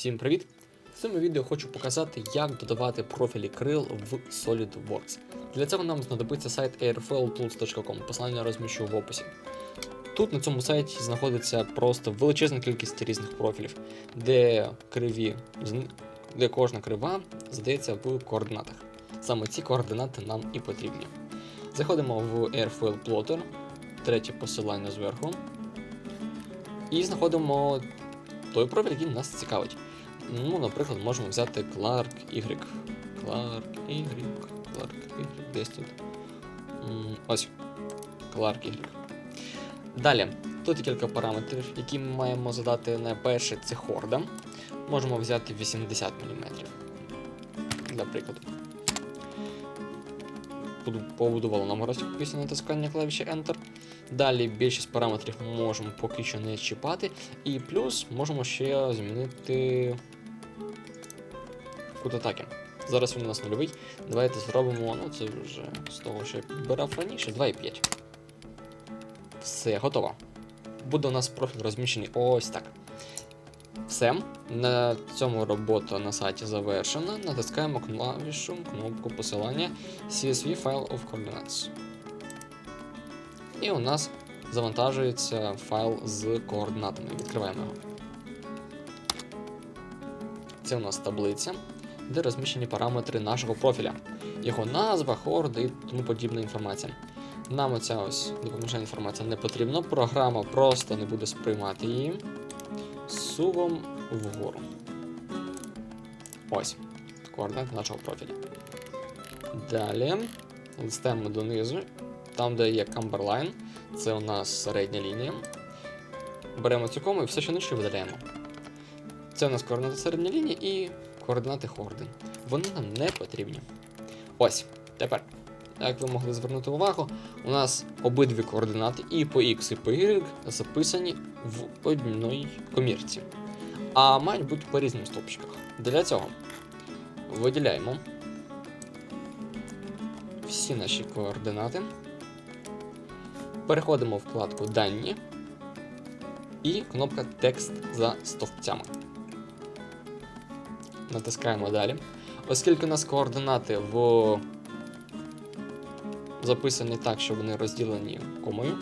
Всім привіт! В цьому відео хочу показати, як додавати профілі крил в SolidWorks. Для цього нам знадобиться сайт airflowtools.com, посилання розміщу в описі. Тут на цьому сайті знаходиться просто величезна кількість різних профілів, де криві, де кожна крива здається в координатах. Саме ці координати нам і потрібні. Заходимо в Airfoil Plotter, третє посилання зверху, і знаходимо той профіль, який нас цікавить. Ну, наприклад, можемо взяти Clark Y. Clark Y. Clark Y. Десь тут. Ось. Clark Y. Далі, тут є кілька параметрів, які ми маємо задати найперше це хорда. Можемо взяти 80 мм. Для прикладу. Побудувало нам графік після натискання клавіші Enter. Далі більшість параметрів можемо поки що не чіпати. І плюс можемо ще змінити кут атаки. Зараз він у нас нульовий. Давайте зробимо, ну це вже з того, що я підбирав раніше, 2,5. Все, готово. Буде у нас профіль розміщений ось так. Все. На цьому робота на сайті завершена. Натискаємо клавішу, кнопку посилання CSV File of Coordinates. І у нас завантажується файл з координатами. Відкриваємо його. Це у нас таблиця, де розміщені параметри нашого профіля, його назва, хорди і тому подібна інформація. Нам оця ось допоміжна інформація не потрібна, програма просто не буде сприймати її. Сувом вгору. Ось. Координати нашого профіля. Далі листаємо донизу, там, де є Cumberline, це у нас середня лінія. Беремо цю кому і все, що нижче видаляємо. Це у нас координати середньої лінії і координати хорди. Вони нам не потрібні. Ось, тепер, як ви могли звернути увагу, у нас обидві координати і по X, і по Y записані в одній комірці. А мають бути по різним стовпчиках. Для цього виділяємо всі наші координати. Переходимо в вкладку Дані і кнопка Текст за стовпцями. Натискаємо далі. Оскільки у нас координати в... записані так, що вони розділені комою,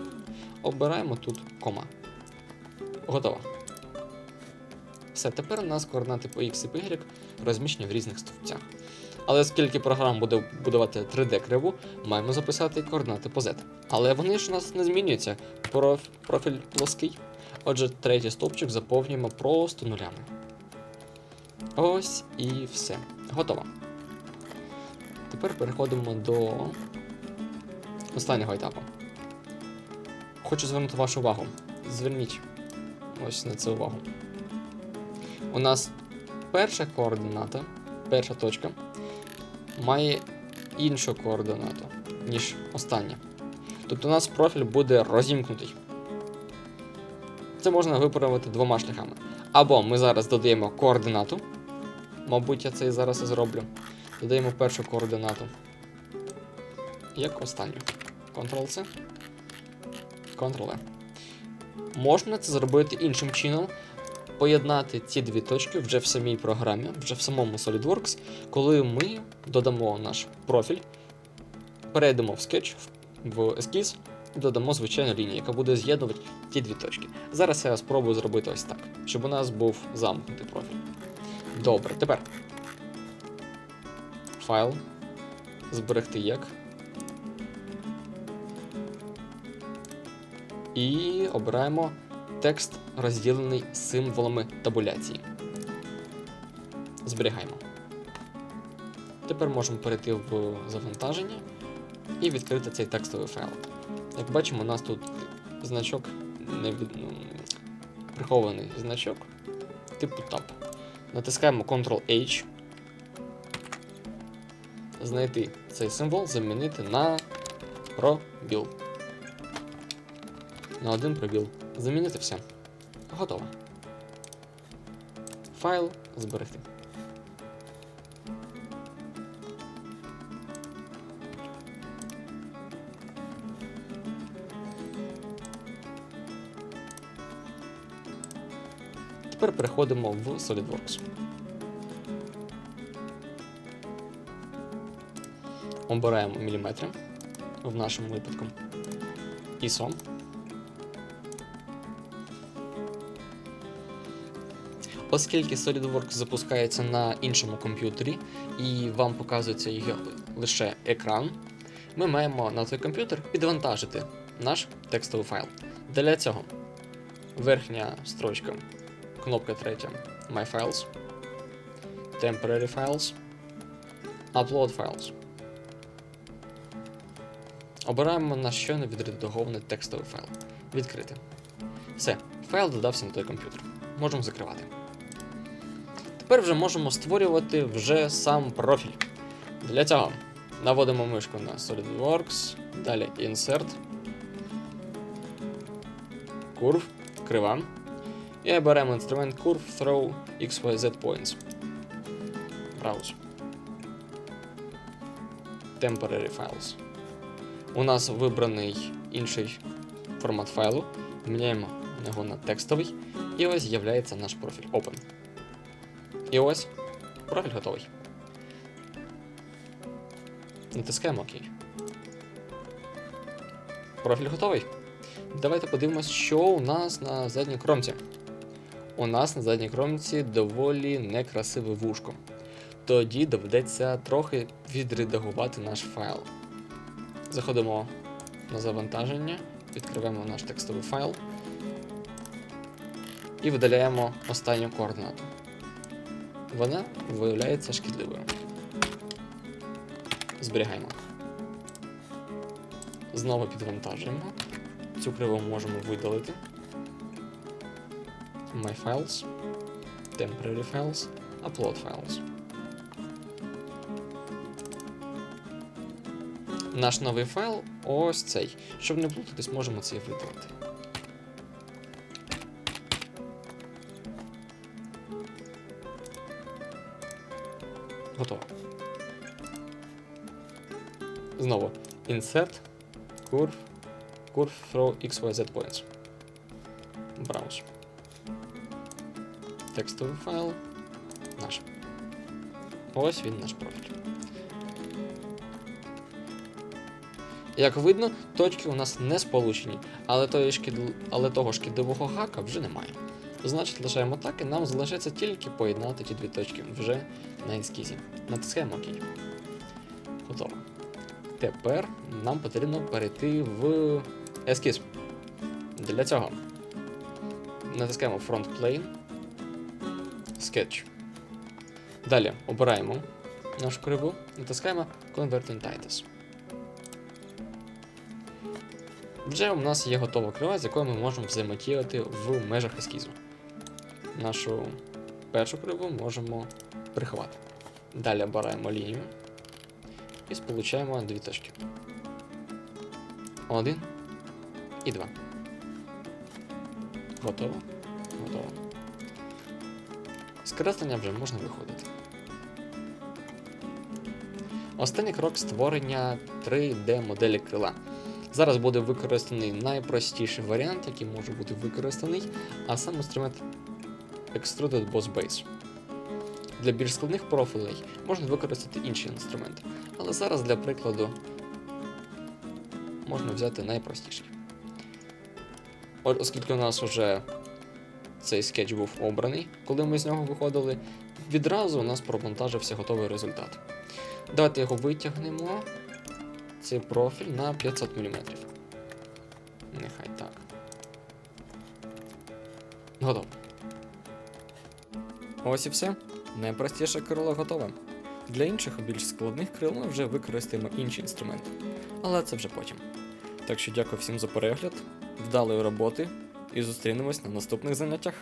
обираємо тут кома. Готово. Все, тепер у нас координати по X і по Y розміщені в різних стовпцях. Але оскільки програма буде будувати 3D-криву, маємо записати координати по Z. Але вони ж у нас не змінюються. Проф... Профіль плоский. Отже, третій стовпчик заповнюємо просто нулями. Ось і все. Готово. Тепер переходимо до останнього етапу. Хочу звернути вашу увагу. Зверніть ось на це увагу. У нас перша координата, перша точка, має іншу координату, ніж остання. Тобто у нас профіль буде розімкнутий. Це можна виправити двома шляхами. Або ми зараз додаємо координату. Мабуть, я це і зараз і зроблю. Додаємо першу координату. Як останню. Ctrl-C. Ctrl-E. Можна це зробити іншим чином. Поєднати ці дві точки вже в самій програмі, вже в самому SolidWorks, коли ми додамо наш профіль, перейдемо в Sketch, в ескіз і додамо звичайну лінію, яка буде з'єднувати ті дві точки. Зараз я спробую зробити ось так, щоб у нас був замкнутий профіль. Добре, тепер файл. Зберегти як. І обираємо текст, розділений символами табуляції. Зберігаємо. Тепер можемо перейти в завантаження і відкрити цей текстовий файл. Як бачимо, у нас тут значок не від... прихований значок типу tab. Натискаємо Ctrl-H. Знайти цей символ, замінити на пробіл. На один пробіл. Замінити все. Готово. Файл зберегти. Тепер переходимо в SolidWorks. Обираємо міліметри в нашому випадку. ISO. Оскільки SolidWorks запускається на іншому комп'ютері і вам показується його лише екран, ми маємо на той комп'ютер підвантажити наш текстовий файл. Для цього верхня строчка, кнопка третя My Files, Temporary Files, Upload Files. Обираємо наш щойно відредагований текстовий файл. Відкрити. Все, файл додався на той комп'ютер. Можемо закривати. Тепер вже можемо створювати вже сам профіль. Для цього наводимо мишку на SolidWorks, далі Insert, Curve, крива. І беремо інструмент Curve Throw XYZ Points. Browse. Temporary Files. У нас вибраний інший формат файлу. Міняємо його на текстовий. І ось з'являється наш профіль Open. І ось профіль готовий. Натискаємо ОК. Профіль готовий. Давайте подивимось, що у нас на задній кромці. У нас на задній кромці доволі некрасиве вушко. Тоді доведеться трохи відредагувати наш файл. Заходимо на завантаження, відкриваємо наш текстовий файл і видаляємо останню координату. Вона виявляється шкідливою. Зберігаємо. Знову підвантажуємо. Цю криву можемо видалити. My files, temporary files, upload files. Наш новий файл ось цей. Щоб не плутатись, можемо цей видалити. Готово. Знову Insert, Curve, Curve Throw XYZ Points. Browse. Текстовий файл. Наш. Ось він наш профіль. Як видно, точки у нас не сполучені, але, тої шкідл... але того шкідливого гака вже немає. Значить, лишаємо так і нам залишається тільки поєднати ті дві точки вже на ескізі. Натискаємо ОК. Готово. Тепер нам потрібно перейти в ескіз. Для цього натискаємо Front Plane, Sketch. Далі обираємо нашу криву, натискаємо Convert Entities. Вже у нас є готова крива, з якою ми можемо взаємодіяти в межах ескізу. Нашу першу криву можемо приховати. Далі обираємо лінію і сполучаємо дві точки. Один і два. Готово. Готово. З креслення вже можна виходити. Останній крок створення 3D-моделі крила. Зараз буде використаний найпростіший варіант, який може бути використаний, а сам інструмент Extruded Boss Base. Для більш складних профілей можна використати інші інструменти, але зараз для прикладу можна взяти найпростіший. Оскільки у нас вже цей скетч був обраний, коли ми з нього виходили, відразу у нас провантажився готовий результат. Давайте його витягнемо, цей профіль на 500 мм. Нехай так. Готово. Ось і все. Найпростіше крило готове. Для інших більш складних крил ми вже використаємо інші інструменти. Але це вже потім. Так що дякую всім за перегляд, вдалої роботи і зустрінемось на наступних заняттях.